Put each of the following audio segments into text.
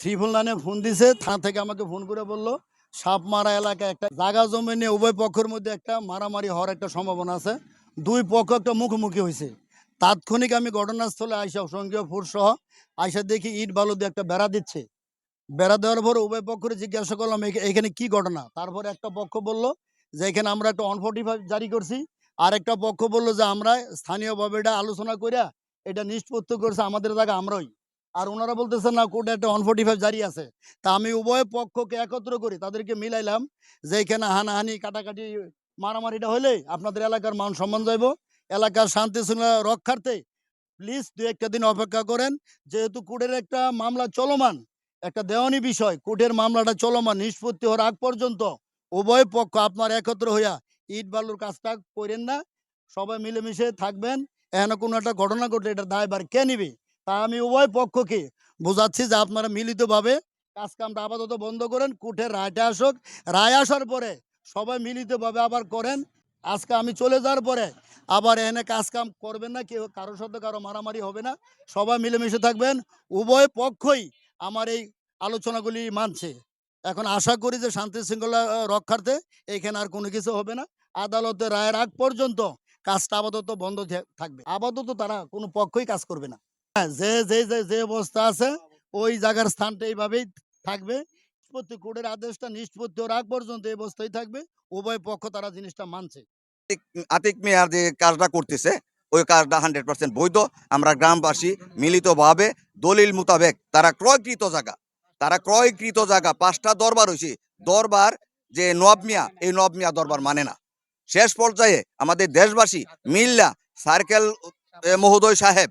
Triple নাইনে phone দিছে, থানা থেকে আমাকে ফোন করে বলল সাপ মারা এলাকায় একটা জায়গা জমি নিয়ে উভয় পক্ষের মধ্যে একটা মারামারি হওয়ার একটা সম্ভাবনা আছে। দুই পক্ষ একটা মুখোমুখি হয়েছে। তাৎক্ষণিক আমি ঘটনাস্থলে আইসা সঙ্গীয় সহ আইসা দেখি ইট বালু দিয়ে একটা বেড়া দিচ্ছে। বেড়া দেওয়ার পর উভয় পক্ষরে জিজ্ঞাসা করলাম এখানে কি ঘটনা? তারপরে একটা পক্ষ বলল যে, এখানে আমরা একটা ওয়ান ফোর্টি ফাইভ জারি করছি। আর একটা পক্ষ বলল যে, আমরা স্থানীয়ভাবে এটা আলোচনা করিয়া এটা নিষ্পত্তি করছে আমাদের জায়গা আমরাই। আর ওনারা বলতেছেন, না, কোর্টে একটা ওয়ান ফোর্টি ফাইভ জারি আছে। তা আমি উভয় পক্ষকে একত্র করি তাদেরকে মিলাইলাম যে, এখানে হানাহানি, কাটাকাটি, মারামারিটা হলে আপনাদের এলাকার মান সম্মান যাইব। এলাকার শান্তি শৃঙ্খলা রক্ষার্থে প্লিজ দু একটা দিন অপেক্ষা করেন। যেহেতু কোর্টের একটা মামলা চলমান, একটা দেওয়ানি বিষয়, কোর্টের মামলাটা চলমান, নিষ্পত্তি হওয়ার আগ পর্যন্ত উভয় পক্ষ আপনার একত্র হইয়া ইট বালুর কাজটা করেন না। সবাই মিলেমিশে থাকবেন। এখানে কোনো একটা ঘটনা ঘটলে এটা দায়বার কে নিবে? তা আমি উভয় পক্ষকে বোঝাচ্ছি যে আপনারা মিলিতভাবে কাজকামটা আপাতত বন্ধ করেন, কোর্টের রায়টা আসুক। রায় আসার পরে সবাই মিলিতভাবে আবার করেন। আজকে আমি চলে যাওয়ার পরে আবার এখানে কাজ কাম করবেন না, কেউ কারোর সাথে কারও মারামারি হবে না। সবাই মিলেমিশে থাকবেন। উভয় পক্ষই আমার এই আলোচনাগুলি মানছে। এখন আশা করি যে শান্তি শৃঙ্খলা রক্ষার্থে এইখানে আর কোনো কিছু হবে না। আদালতের রায়ের আগ পর্যন্ত কাজটা আপাতত বন্ধ থাকবে। আপাতত তারা কোনো পক্ষই কাজ করবে না। যে যে যে অবস্থা আছে, ওই জায়গার স্থানটা এইভাবেই থাকবে। কোর্টের আদেশটা আগ পর্যন্ত এই অবস্থায় থাকবে। উভয় পক্ষ তারা জিনিসটা মানছে। আতিক মেয়ার যে কাজটা করতেছে, ওই কাজটা হান্ড্রেড পার্সেন্ট বৈধ। আমরা গ্রামবাসী মিলিতভাবে দলিল মোতাবেক তারা ক্রয়কৃত জায়গা, তারা ক্রয়কৃত জায়গা, পাঁচটা দরবার হয়েছে দরবার যে নব মিয়া, এই নব মিয়া দরবার মানে না। শেষ পর্যায়ে আমাদের দেশবাসী মিল্লা সার্কেল মহোদয় সাহেব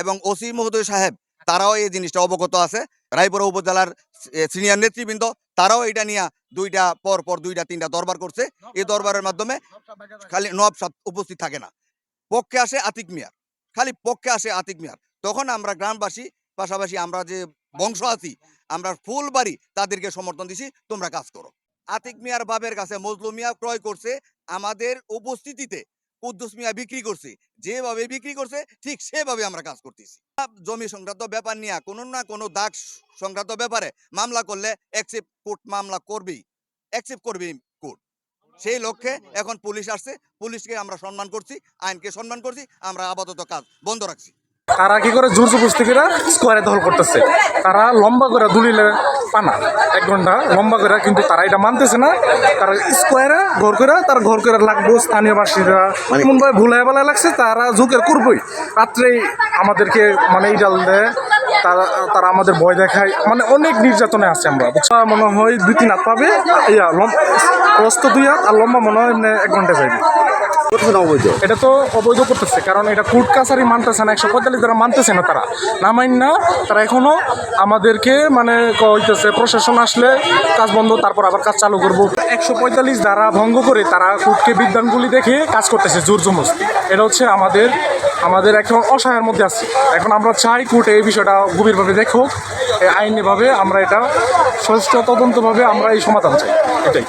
এবং ওসি মহোদয় সাহেব, তারাও এই জিনিসটা অবগত আছে। রায়পুরা উপজেলার সিনিয়র নেতৃবৃন্দ, তারাও এটা নিয়ে দুইটা পর পর দুইটা, তিনটা দরবার করছে। এই দরবারের মাধ্যমে খালি নব উপস্থিত থাকে না। পক্ষে আসে আতিক মিয়ার। খালি পক্ষে আসে আতিক মিয়ার। তখন আমরা গ্রামবাসী, পাশাপাশি আমরা যে বংশ আছি, আমরা ফুল বাড়ি তাদেরকে সমর্থন দিছি, তোমরা কাজ করো। আতিক মিয়ার বাবের কাছে মজলু মিয়া ক্রয় করছে, আমাদের উপস্থিতিতে কুদ্দুস বিক্রি করছে। যেভাবে বিক্রি করছে, ঠিক সেভাবে আমরা কাজ করতেছি। জমি সংক্রান্ত ব্যাপার নিয়ে কোনো না কোনো দাগ সংক্রান্ত ব্যাপারে মামলা করলে অ্যাকসেপ্ট কোর্ট মামলা করবেই। অ্যাকসেপ্ট করবেই কোর্ট সেই লক্ষ্যে এখন পুলিশ আসছে। পুলিশকে আমরা সম্মান করছি, আইনকে সম্মান করছি, আমরা আপাতত কাজ বন্ধ রাখছি। তারা কি করে জোর জবরদস্তিরা স্কোয়ারে দখল করতেছে? তারা লম্বা করে দুলিলে পানা। এক ঘণ্টা লম্বা করে কিন্তু তারা এটা মানতেছে না। তারা স্কোয়ারে ঘর করে তার ঘর করে লাগবো স্থানীয় বাসীরা এমন ভাবে ভুলাই বেলা লাগছে তারা ঝুঁকের করবই রাত্রেই আমাদেরকে মানে এই ডাল দেয় তারা তারা আমাদের ভয় দেখায়। মানে অনেক নির্যাতনে আছে আমরা বুঝছ? মনে হয় দুই তিন হাত পাবে। ইয়া লম প্রস্ত দুই হাত আর লম্বা মনে হয় এক ঘণ্টা যাইবে এটা তো অবৈধ করতেছে, কারণ এটা কোর্ট কাছারি মানতেছে না, একশো পঁয়তাল্লিশ দ্বারা মানতেছে না তারা। না মাইন না তারা এখনও আমাদেরকে মানে কইতেছে, প্রশাসন আসলে কাজ বন্ধ, তারপর আবার কাজ চালু করব। একশো পঁয়তাল্লিশ দ্বারা ভঙ্গ করে তারা কোর্টকে বিদ্যানগুলি দেখে কাজ করতেছে, জোর জমজ এটা হচ্ছে আমাদের আমাদের এখন অসহায়ের মধ্যে আছে। এখন আমরা চাই কোর্টে এই বিষয়টা গভীরভাবে দেখুক আইনিভাবে আমরা এটা সুষ্ঠু তদন্তভাবে আমরা এই সমাধান চাই। এটাই।